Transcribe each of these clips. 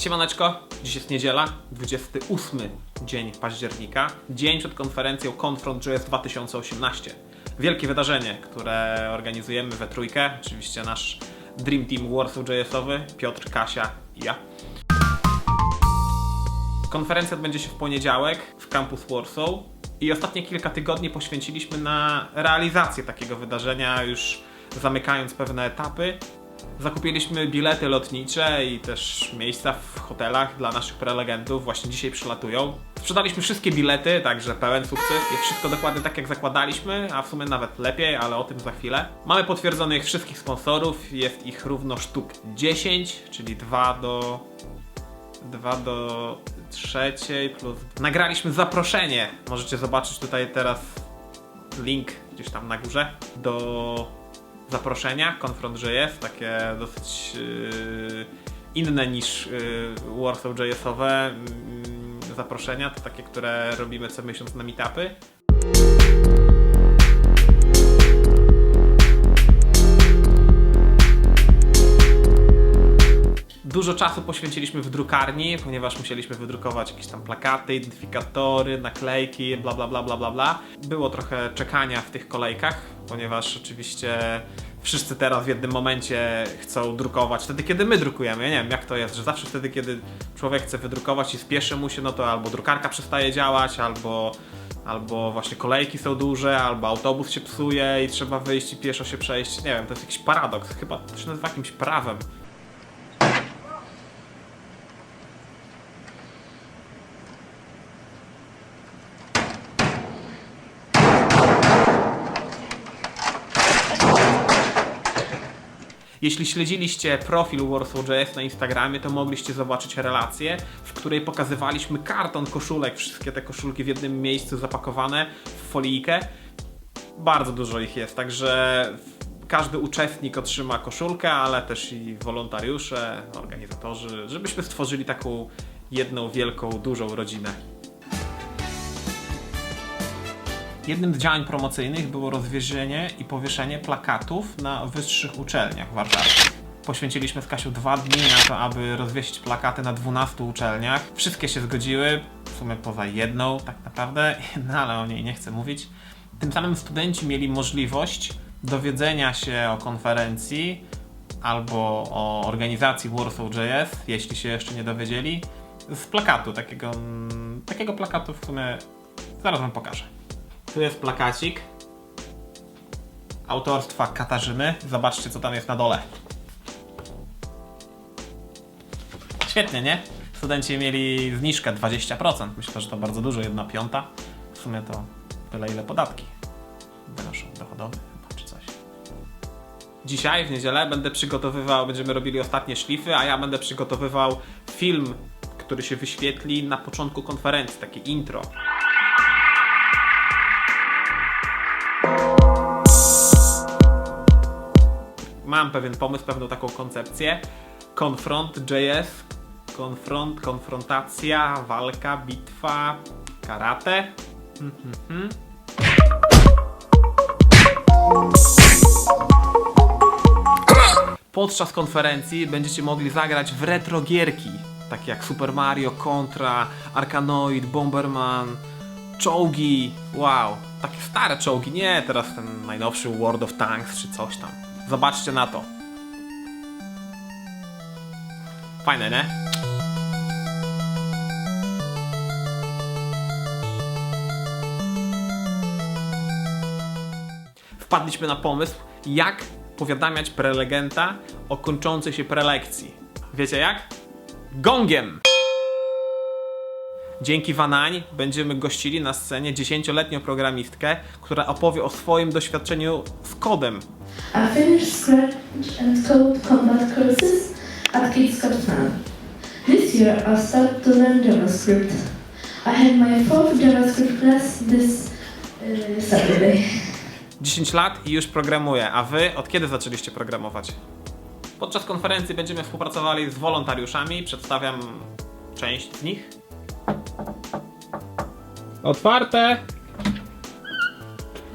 Siemaneczko, dziś jest niedziela, 28 dzień października, dzień przed konferencją Confront.js 2018. Wielkie wydarzenie, które organizujemy we trójkę, oczywiście nasz Dream Team Warsaw.jsowy, Piotr, Kasia i ja. Konferencja odbędzie się w poniedziałek w Campus Warsaw i ostatnie kilka tygodni poświęciliśmy na realizację takiego wydarzenia, już zamykając pewne etapy. Zakupiliśmy bilety lotnicze i też miejsca w hotelach dla naszych prelegentów. Właśnie dzisiaj przylatują. Sprzedaliśmy wszystkie bilety, także pełen sukces. Jest wszystko dokładnie tak jak zakładaliśmy, a w sumie nawet lepiej, ale o tym za chwilę. Mamy potwierdzonych wszystkich sponsorów. Jest ich równo sztuk 10, czyli 2 do 2 do trzeciej plus. Nagraliśmy zaproszenie. Możecie zobaczyć tutaj teraz link gdzieś tam na górze do zaproszenia. Confront.js, takie dosyć yy, inne niż yy, Warsaw.jsowe yy, zaproszenia. To takie, które robimy co miesiąc na meetupy. Dużo czasu poświęciliśmy w drukarni, ponieważ musieliśmy wydrukować jakieś tam plakaty, identyfikatory, naklejki, bla bla bla bla bla bla. Było trochę czekania w tych kolejkach, ponieważ oczywiście wszyscy teraz w jednym momencie chcą drukować wtedy, kiedy my drukujemy. Ja nie wiem jak to jest, że zawsze wtedy, kiedy człowiek chce wydrukować i spieszy mu się, no to albo drukarka przestaje działać, albo Albo właśnie kolejki są duże, albo autobus się psuje i trzeba wyjść i pieszo się przejść. Nie wiem, to jest jakiś paradoks. Chyba to się nazywa jakimś prawem. Jeśli śledziliście profil Warsaw.js na Instagramie, to mogliście zobaczyć relację, w której pokazywaliśmy karton koszulek, wszystkie te koszulki w jednym miejscu zapakowane w folijkę. Bardzo dużo ich jest, także każdy uczestnik otrzyma koszulkę, ale też i wolontariusze, organizatorzy, żebyśmy stworzyli taką jedną wielką, dużą rodzinę. Jednym z działań promocyjnych było rozwiezienie i powieszenie plakatów na wyższych uczelniach warszawskich. Poświęciliśmy z Kasią dwa dni na to, aby rozwiesić plakaty na 12 uczelniach. Wszystkie się zgodziły, w sumie poza jedną tak naprawdę, no ale o niej nie chcę mówić. Tym samym studenci mieli możliwość dowiedzenia się o konferencji albo o organizacji Warsaw.js, jeśli się jeszcze nie dowiedzieli, z plakatu, takiego, mm, takiego plakatu w sumie zaraz wam pokażę. Tu jest plakacik autorstwa Katarzyny. Zobaczcie, co tam jest na dole. Świetnie, nie? Studenci mieli zniżkę 20%. Myślę, że to bardzo dużo, jedna piąta. W sumie to tyle, ile podatki wynoszą dochodowe czy coś. Dzisiaj, w niedzielę, będę przygotowywał, będziemy robili ostatnie szlify, a ja będę przygotowywał film, który się wyświetli na początku konferencji, takie intro. Mam pewien pomysł, pewną taką koncepcję. Confront JS, konfront, konfrontacja, walka, bitwa, karate. Mhm. Podczas konferencji będziecie mogli zagrać w retro gierki, takie jak Super Mario, Contra, Arkanoid, Bomberman, czołgi. Wow, takie stare czołgi, nie teraz ten najnowszy World of Tanks czy coś tam. Zobaczcie na to. Fajne, nie? Wpadliśmy na pomysł, jak powiadamiać prelegenta o kończącej się prelekcji. Wiecie jak? Gongiem! Dzięki Wanań będziemy gościli na scenie 10-letnią programistkę, która opowie o swoim doświadczeniu z kodem. I finished Scratch and Code Combat courses at Kate Scott Fan. This year I started to learn JavaScript. I had my fourth JavaScript class this uh, Saturday. 10 lat i już programuję, a wy od kiedy zaczęliście programować? Podczas konferencji będziemy współpracowali z wolontariuszami, przedstawiam część z nich. Otwarte!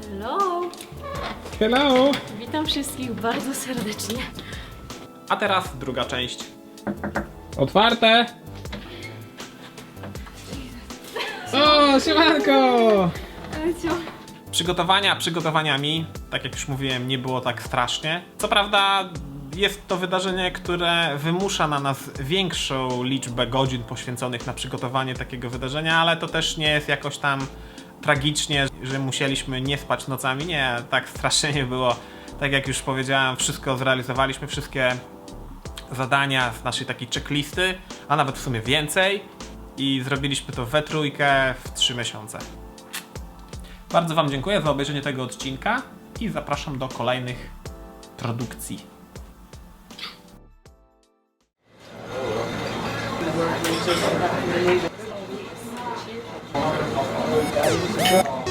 Hello! Hello! Witam wszystkich bardzo serdecznie. A teraz druga część. Otwarte! O, siemanko! Przygotowania przygotowaniami, tak jak już mówiłem, nie było tak strasznie. Co prawda jest to wydarzenie, które wymusza na nas większą liczbę godzin poświęconych na przygotowanie takiego wydarzenia, ale to też nie jest jakoś tam tragicznie, że musieliśmy nie spać nocami. Nie, tak strasznie nie było. Tak jak już powiedziałem, wszystko zrealizowaliśmy, wszystkie zadania z naszej takiej checklisty, a nawet w sumie więcej i zrobiliśmy to we trójkę w 3 miesiące. Bardzo Wam dziękuję za obejrzenie tego odcinka i zapraszam do kolejnych produkcji. Thank you.